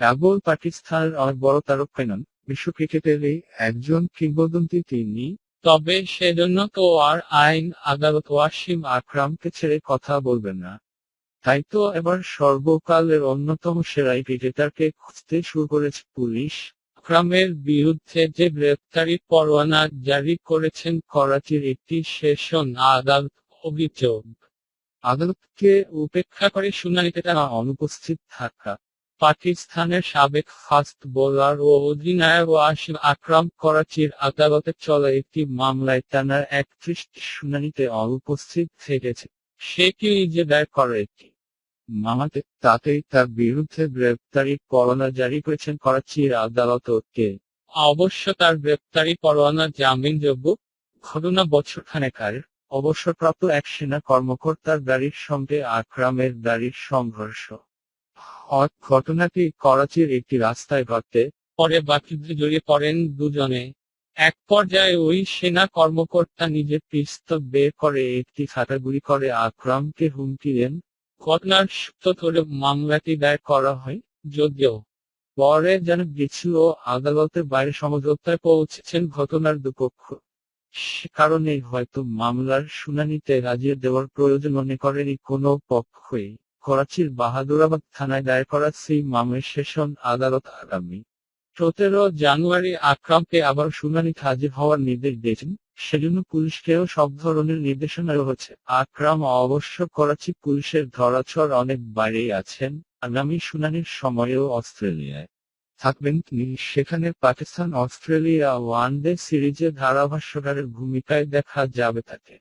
কেবল পাকিস্তানের অনেক বড় তারকা নন বিশ্ব ক্রিকেটেরই একজন কিংবদন্তি তিনি। তবে সেজন্য তো আর আইন আদালত ওয়াসিম আকরামকে ছেড়ে কথা বলবেন না। তাই তো এবার সর্বকালের অন্যতম সেরাই ক্রিকেটারকে খুঁজতে শুরু করেছে পুলিশ। আকরামের বিরুদ্ধে যে গ্রেপ্তারি পরোয়ানা জারি করেছেন করাচির একটি সেশন আদালত অভিযোগ। আদালতকে উপেক্ষা করে শুনানিতে তারা অনুপস্থিত থাকা। পাকিস্তানের সাবেক ফাস্ট বোলার ও অধিনায়ক ওয়াসিম আকরাম করাচির আদালতে চলা একটি মামলায় টানার একত্রিশ শুনানিতে অনুপস্থিত থেকেছে। সে কি যে দায়ের করে একটি মামাতে তাতেই তার বিরুদ্ধে গ্রেপ্তারি পরোয়ানা জারি করেছেন করাচির আদালত কে। অবশ্য তার গ্রেপ্তারি পরোয়ানা জামিনযোগ্য ঘটনা বছরখানেক আগের অবসরপ্রাপ্ত এক সেনা কর্মকর্তার গাড়ির সঙ্গে আকরামের গাড়ির সংঘর্ষ। হয়। ঘটনাটি করাচির একটি রাস্তায় ঘটে। পরে বাকিদের জড়িয়ে পড়েন দুজনে। এক পর্যায়ে ওই সেনা কর্মকর্তা নিজের পিস্তল বের করে একটি খাতা করে আকরামকে হুমকি দেন। ঘটনার সূত্র ধরে মামলাটি দায়ের করা হয়, যদিও পরে যেন গেছিল আদালতের বাইরে সমঝোতায় পৌঁছেছেন ঘটনার দুপক্ষ। সে কারণেই হয়তো মামলার শুনানিতে রাজিয়ে দেওয়ার প্রয়োজন মনে করেনি কোনো পক্ষই। করাচির বাহাদুরাবাদ থানায় দায়ের করা সেই মামলার সেশন আদালত আগামী সতেরো জানুয়ারি আকরামকে আবার শুনানি হাজির হওয়ার নির্দেশ দিয়েছেন। সেজন্য পুলিশকেও সব ধরনের নির্দেশনা রয়েছে। আকরাম অবশ্য করাচি পুলিশের ধরাছড় অনেক বাইরেই আছেন। আগামী শুনানির সময়েও অস্ট্রেলিয়ায় থাকবেন তিনি। সেখানে পাকিস্তান অস্ট্রেলিয়া ওয়ানডে সিরিজে ধারাভাষ্যকারের ভূমিকায় দেখা যাবে তাকে।